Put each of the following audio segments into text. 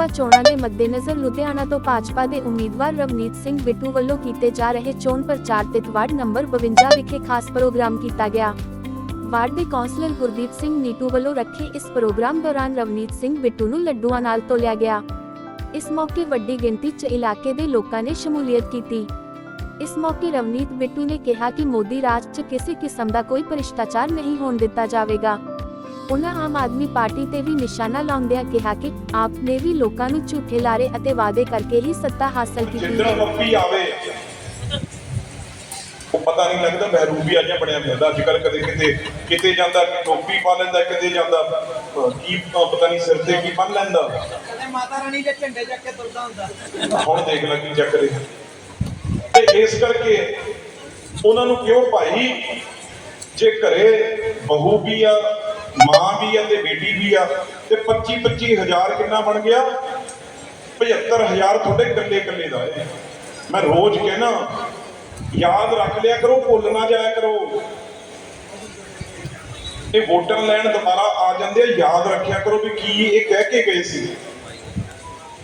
ਮੱਦੇਨਜ਼ਰ ਲੁਧਿਆਣਾ ਤੋਂ ਭਾਜਪਾ ਦੇ ਉਮੀਦਵਾਰ ਰਵਨੀਤ ਸਿੰਘ ਬਿੱਟੂ ਵੱਲੋਂ ਕੀਤੇ ਜਾ ਰਹੇ ਚੋਣ ਪ੍ਰਚਾਰ ਤੇ ਵਾਰਡ ਨੰਬਰ 52 ਵਿਖੇ ਖਾਸ ਪ੍ਰੋਗਰਾਮ ਕੀਤਾ ਗਿਆ। ਵਾਰਡ ਦੇ ਕੌਂਸਲਰ ਗੁਰਦੀਪ ਸਿੰਘ ਨੀਟੂ ਵੱਲੋਂ ਰੱਖੇ ਇਸ ਪ੍ਰੋਗਰਾਮ ਦੌਰਾਨ ਰਵਨੀਤ ਸਿੰਘ ਬਿੱਟੂ ਨੂੰ ਲੱਡੂਆਂ ਨਾਲ ਤੋਲਿਆ ਗਿਆ। ਇਸ ਮੌਕੇ ਵੱਡੀ ਗਿਣਤੀ 'ਚ ਇਲਾਕੇ ਦੇ ਲੋਕਾਂ ਨੇ ਸ਼ਮੂਲੀਅਤ ਕੀਤੀ। ਇਸ ਮੌਕੇ ਰਵਨੀਤ ਬਿੱਟੂ ਨੇ ਕਿਹਾ ਕਿ ਮੋਦੀ ਰਾਜ 'ਚ ਕਿਸੇ ਕਿਸਮ ਦਾ ਕੋਈ ਭ੍ਰਿਸ਼ਟਾਚਾਰ ਨਹੀਂ ਹੋਣ ਦਿੱਤਾ ਜਾਵੇਗਾ। ਉਹਨਾਂ ਆਮ ਆਦਮੀ ਪਾਰਟੀ ਤੇ ਵੀ ਨਿਸ਼ਾਨਾ ਲਾਉਂਦਿਆਂ ਕਿਹਾ ਕਿ ਆਪ ਨੇ ਵੀ ਲੋਕਾਂ ਨੂੰ ਝੂਠੇ ਲਾਰੇ ਅਤੇ ਵਾਅਦੇ ਕਰਕੇ ਹੀ ਸੱਤਾ ਹਾਸਲ ਕੀਤੀ ਹੈ ਪੱਪੀ ਆਵੇ ਉਹ ਪਤਾ ਨਹੀਂ ਲੱਗਦਾ ਮਹਿਰੂਬੀ ਆਜਾ ਬਣਿਆ ਫਿਰਦਾ। ਅੱਜ ਕੱਲ ਕਦੇ ਕਿਤੇ ਕਿਤੇ ਜਾਂਦਾ ਕਿ ਟੋਪੀ ਪਾ ਲੈਂਦਾ ਕਿਤੇ ਜਾਂਦਾ ਕੀ ਪਤਾ ਨਹੀਂ ਸਿਰ ਤੇ ਕੀ ਬੰਨ ਲੈਂਦਾ। ਤੇ ਮਾਤਾ ਰਾਣੀ ਦੇ ਝੰਡੇ ਚੱਕ ਕੇ ਤੁਰਦਾ ਹੁੰਦਾ। ਹੁਣ ਦੇਖ ਲੈ ਕੀ ਚੱਕਰ ਹੈ। ਤੇ ਇਸ ਕਰਕੇ ਉਹਨਾਂ ਨੂੰ ਕਿਉਂ ਭਾਈ? ਜੇ ਘਰੇ ਬਹੂ ਵੀ ਆ ਮਾਂ ਵੀ ਆ ਤੇ ਬੇਟੀ ਵੀ ਆ ਤੇ 25 25000 ਕਿੰਨਾ ਬਣ ਗਿਆ? 75000 ਤੁਹਾਡੇ ਇਕੱਲੇ ਇਕੱਲੇ ਦਾ ਹੈ। ਮੈਂ ਰੋਜ਼ ਕਹਿਣਾ, ਯਾਦ ਰੱਖ ਲਿਆ ਕਰੋ, ਭੁੱਲ ਨਾ ਜਾਇਆ ਕਰੋ। ਇਹ ਵੋਟਰ ਲੈਣ ਦੁਬਾਰਾ ਆ ਜਾਂਦੇ ਆ, ਯਾਦ ਰੱਖਿਆ ਕਰੋ ਵੀ ਕੀ ਇਹ ਕਹਿ ਕੇ ਗਏ ਸੀ।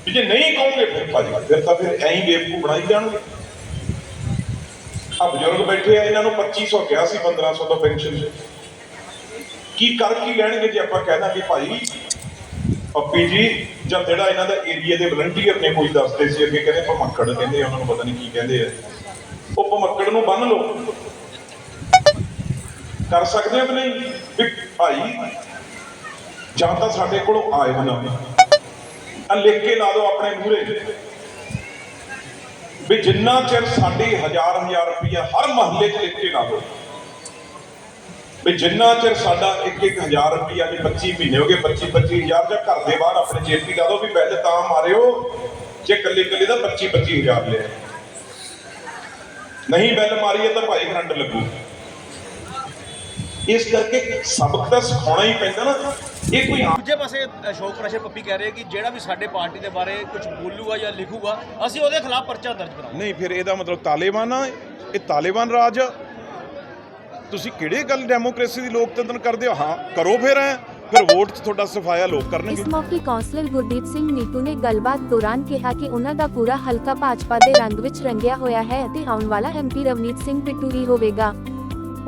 ਵੀ ਜੇ ਨਹੀਂ ਕਹੋਗੇ ਫਿਰ ਭਾਜੀ ਫਿਰ ਤਾਂ ਫਿਰ ਐਂ ਬੇਵਕੂ ਬਣਾਈ ਜਾਣਗੇ। ਆ ਬਜ਼ੁਰਗ ਬੈਠੇ ਆ, ਇਹਨਾਂ ਨੂੰ 2500 ਕਿਹਾ ਸੀ 1500 ਦਾ ਪੈਨਸ਼ਨ ਕੀ ਕਰ ਕੀ ਲੈਣਗੇ ਜੇ ਆਪਾਂ ਕਹਿ ਦਾਂਗੇ ਭਾਈ? ਪੱਪੀ ਜੀ, ਜਾਂ ਜਿਹੜਾ ਇਹਨਾਂ ਦਾ ਏਰੀਆ ਦੇ ਵਲੰਟੀਅਰ ਨੇ ਕੋਈ ਦੱਸਦੇ ਸੀ, ਅੱਗੇ ਕਹਿੰਦੇ ਭਮੱਕੜ ਕਹਿੰਦੇ ਉਹਨਾਂ ਨੂੰ ਪਤਾ ਨਹੀਂ ਕੀ ਕਹਿੰਦੇ ਆ। ਉਹ ਭਮੱਕੜ ਨੂੰ ਬੰਨ ਲਓ। ਕਰ ਸਕਦੇ ਹੋ ਕਿ ਨਹੀਂ? ਵੀ ਭਾਈ, ਜਾਂ ਤਾਂ ਸਾਡੇ ਕੋਲੋਂ ਆਏ ਹਨ ਆ ਲਿਖ ਕੇ ਲਾ ਦਿਓ ਆਪਣੇ ਮੂਹਰੇ। ਵੀ ਜਿੰਨਾ ਚਿਰ ਸਾਡੇ ਹਜ਼ਾਰ ਹਜ਼ਾਰ ਰੁਪਇਆ ਹਰ ਮਹੱਲੇ 'ਚ ਲਿਖ ਕੇ ਲਾ ਦਿਓ ਵੀ ਜਿੰਨਾ ਚਿਰ ਸਾਡਾ 1-1000 ਰੁਪਇਆ ਜੇ 25 ਮਹੀਨੇ ਹੋ ਗਏ 25-25000 ਜਾਂ ਘਰ ਦੇ ਬਾਹਰ ਆਪਣੇ ਜੇਬੀ ਲਾ ਦਿਓ ਵੀ ਬਿੱਲ ਤਾਂ ਮਾਰਿਓ ਜੇ ਕੱਲੇ ਕੱਲੇ ਦਾ 25-25000 ਲਿਆ। ਨਹੀਂ ਬਿੱਲ ਮਾਰੀਏ ਤਾਂ ਭਾਈ ਕਰੰਟ ਲੱਗੂ। ਇਸ ਕਰਕੇ ਸਬਕ ਤਾਂ ਸਿਖਾਉਣਾ ਹੀ ਪੈਂਦਾ ਨਾ। ਇਹ ਕੋਈ ਆਮ ਦੂਜੇ ਪਾਸੇ ਅਸ਼ੋਕ ਪ੍ਰਸ਼ਰ ਪੱਪੀ ਕਹਿ ਰਹੇ ਕਿ ਜਿਹੜਾ ਵੀ ਸਾਡੇ ਪਾਰਟੀ ਦੇ ਬਾਰੇ ਕੁਝ ਬੋਲੂਗਾ ਜਾਂ ਲਿਖੂਗਾ ਅਸੀਂ ਉਹਦੇ ਖਿਲਾਫ ਪਰਚਾ ਦਰਜ ਕਰਾਂਗੇ। ਨਹੀਂ ਫਿਰ ਇਹਦਾ ਮਤਲਬ ਤਾਲਿਬਾਨ ਆ। ਇਹ ਤਾਲਿਬਾਨ ਰਾਜ ਆ। ਤੁਸੀਂ ਕਿਹੜੇ ਗੱਲ ਡੈਮੋਕ੍ਰੇਸੀ ਦੀ ਲੋਕਤੰਤਰ ਕਰਦੇ ਹੋ? ਹਾਂ ਕਰੋ ਫਿਰ ਐ। ਫਿਰ ਵੋਟ 'ਚ ਤੁਹਾਡਾ ਸਫਾਇਆ ਲੋਕ ਕਰਨਗੇ। ਇਸ ਮੌਕੇ ਕੌਂਸਲਰ ਗੁਰਦੀਪ ਸਿੰਘ ਨੀਟੂ ਨੇ ਗੱਲਬਾਤ ਦੌਰਾਨ ਕਿਹਾ ਕਿ ਉਹਨਾਂ ਦਾ ਪੂਰਾ ਹਲਕਾ ਭਾਜਪਾ ਦੇ ਰੰਗ ਵਿੱਚ ਰੰਗਿਆ ਹੋਇਆ ਹੈ ਅਤੇ ਆਉਣ ਵਾਲਾ ਐਮਪੀ ਰਵਨੀਤ ਸਿੰਘ ਬਿੱਟੂ ਹੀ ਹੋਵੇਗਾ।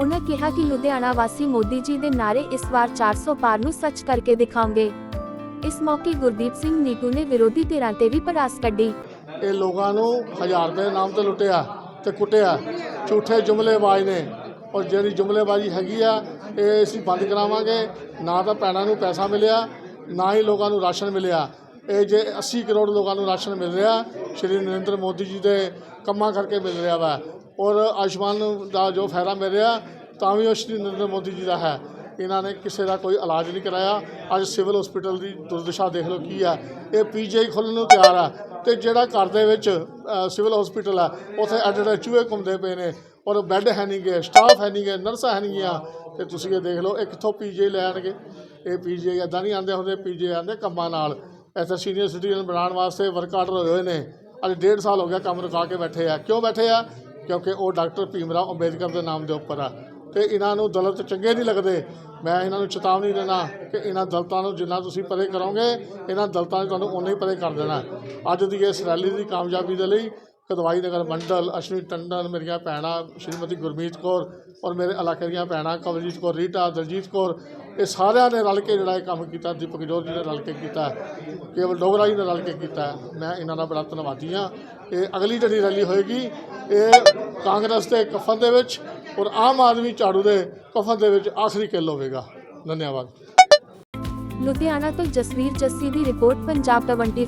ਉਹਨਾਂ ਕਿਹਾ ਕਿ ਲੁਧਿਆਣਾ ਵਾਸੀ ਮੋਦੀ ਜੀ ਦੇ ਨਾਰੇ ਇਸ ਵਾਰ 400 ਪਾਰ ਨੂੰ ਸੱਚ ਕਰਕੇ ਦਿਖਾਉਂਗੇ ਇਸ ਮੌਕੇ ਗੁਰਦੀਪ ਸਿੰਘ ਨੀਟੂ ਨੇ ਵਿਰੋਧੀ ਧਿਰਾਂ ਤੇ ਵੀ ਪਰਾਸ ਕੱਢੀ। ਇਹ ਲੋਕਾਂ ਨੂੰ ਹਜ਼ਾਰ ਰੁਪਏ ਦੇ ਨਾਮ ਤੇ ਲੁੱਟਿਆ ਤੇ ਕੁੱਟਿਆ। ਝੂਠੇ ਜੁਮਲੇਬਾਜ਼ ਨੇ। ਔਰ ਜਿਹੜੀ ਜੁਮਲੇਬਾਜ਼ੀ ਹੈਗੀ ਆ, ਇਹ ਅਸੀਂ ਬੰਦ ਕਰਾਵਾਂਗੇ। ਨਾ ਤਾਂ ਭੈਣਾਂ ਨੂੰ ਪੈਸਾ ਮਿਲਿਆ, ਨਾ ਹੀ ਲੋਕਾਂ ਨੂੰ ਰਾਸ਼ਨ ਮਿਲਿਆ। ਇਹ ਜੇ 80 ਕਰੋੜ ਲੋਕਾਂ ਨੂੰ ਰਾਸ਼ਨ ਮਿਲ ਰਿਹਾ, ਸ਼੍ਰੀ ਨਰਿੰਦਰ ਮੋਦੀ ਜੀ ਦੇ ਕੰਮਾਂ ਕਰਕੇ ਮਿਲ ਰਿਹਾ ਵਾ। ਔਰ ਆਯੁਸ਼ਮਾਨ ਦਾ ਜੋ ਫਾਇਦਾ ਮਿਲ ਰਿਹਾ, ਤਾਂ ਵੀ ਉਹ ਸ਼੍ਰੀ ਨਰਿੰਦਰ ਮੋਦੀ ਜੀ ਦਾ ਹੈ। ਇਹਨਾਂ ਨੇ ਕਿਸੇ ਦਾ ਕੋਈ ਇਲਾਜ ਨਹੀਂ ਕਰਾਇਆ। ਅੱਜ ਸਿਵਲ ਹਸਪੀਟਲ ਦੀ ਦੁਰਦਸ਼ਾ ਦੇਖ ਲਓ ਕੀ ਆ। ਇਹ ਪੀਜੀਆਈ ਖੋਲ੍ਹਣ ਨੂੰ ਤਿਆਰ ਆ। ਤੇ ਜਿਹੜਾ ਘਰ ਦੇ ਵਿੱਚ ਸਿਵਲ ਹਸਪੀਟਲ ਆ, ਉੱਥੇ ਐਡੇ ਐਡੇ ਚੂਹੇ ਘੁੰਮਦੇ ਪਏ ਨੇ। ਔਰ ਬੈੱਡ ਹੈ ਨਹੀਂ ਗੇ ਸਟਾਫ ਹੈ ਨਹੀਂ ਗੇ, ਨਰਸਾਂ ਹੈ ਨਹੀਂਗੀਆਂ ਤੇ ਤੁਸੀਂ ਇਹ ਦੇਖ ਲਓ ਇਹ ਕਿੱਥੋਂ ਪੀਜੀਆਈ ਲੈਣਗੇ। ਇਹ ਪੀਜੀਆਈ ਇਦਾਂ ਨਹੀਂ ਆਉਂਦੇ ਹੁੰਦੇ ਪੀਜੀਆਈ ਆਉਂਦੇ ਕੰਮਾਂ ਨਾਲ। ਇੱਥੇ ਸੀਨੀਅਰ ਸਿਟੀਜ਼ਨ ਬਣਾਉਣ ਵਾਸਤੇ ਵਰਕ ਆਰਡਰ ਹੋਏ ਹੋਏ ਨੇ। ਅੱਜ ਡੇਢ ਸਾਲ ਹੋ ਗਿਆ ਕੰਮ ਰੁਕਾ ਕੇ ਬੈਠੇ ਆ। ਕਿਉਂ ਬੈਠੇ ਆ? ਕਿਉਂਕਿ ਉਹ ਡਾਕਟਰ ਭੀਮਰਾਓ ਅੰਬੇਦਕਰ ਦੇ ਨਾਮ ਦੇ ਉੱਪਰ ਆ। ਤੇ ਇਹਨਾਂ ਨੂੰ ਦਲਤ ਚੰਗੇ ਨਹੀਂ ਲੱਗਦੇ। ਮੈਂ ਇਹਨਾਂ ਨੂੰ ਚੇਤਾਵਨੀ ਦੇਣਾ ਕਿ ਇਹਨਾਂ ਦਲਤਾਂ ਨੂੰ ਜਿੰਨਾ ਤੁਸੀਂ ਪਰੇ ਕਰੋਗੇ, ਇਹਨਾਂ ਦਲਤਾਂ ਨੇ ਤੁਹਾਨੂੰ ਉਨਾ ਹੀ ਪਰੇ ਕਰ ਦੇਣਾ। ਅੱਜ ਦੀ ਇਸ ਰੈਲੀ ਦੀ ਕਾਮਯਾਬੀ ਦੇ ਲਈ ਕਦਵਾਈ ਨਗਰ ਮੰਡਲ, ਅਸ਼ਵਨੀ ਟੰਡਨ, ਮੇਰੀਆਂ ਭੈਣਾਂ, ਸ਼੍ਰੀਮਤੀ ਗੁਰਮੀਤ ਕੌਰ ਔਰ ਮੇਰੇ ਇਲਾਕੇ ਦੀਆਂ ਭੈਣਾਂ, ਕਵਲਜੀਤ ਕੌਰ, ਰੀਟਾ, ਦਲਜੀਤ ਕੌਰ, ਇਹ ਸਾਰਿਆਂ ਨੇ ਰਲ ਕੇ ਜਿਹੜਾ ਇਹ ਕੰਮ ਕੀਤਾ, ਦੀਪਕ ਜੋਤ ਜੀ ਨੇ ਰਲ ਕੇ ਕੀਤਾ, ਕੇਵਲ ਡੋਗਰਾ ਜੀ ਨੇ ਰਲ ਕੇ ਕੀਤਾ। ਮੈਂ ਇਹਨਾਂ ਦਾ ਬੜਾ ਧੰਨਵਾਦੀ ਹਾਂ। ਇਹ ਅਗਲੀ ਜਿਹੜੀ ਰੈਲੀ ਹੋਏਗੀ, ਇਹ ਕਾਂਗਰਸ ਦੇ ਕਫਨ ਦੇ ਵਿੱਚ ਔਰ ਆਮ ਆਦਮੀ ਝਾੜੂ ਦੇ ਕਫਨ ਦੇ ਵਿੱਚ ਆਖਰੀ ਕਿੱਲ ਹੋਵੇਗਾ। ਧੰਨਵਾਦ। ਲੁਧਿਆਣਾ ਤੋਂ ਜਸਵੀਰ ਜੱਸੀ ਦੀ ਰਿਪੋਰਟ, ਪੰਜਾਬ 24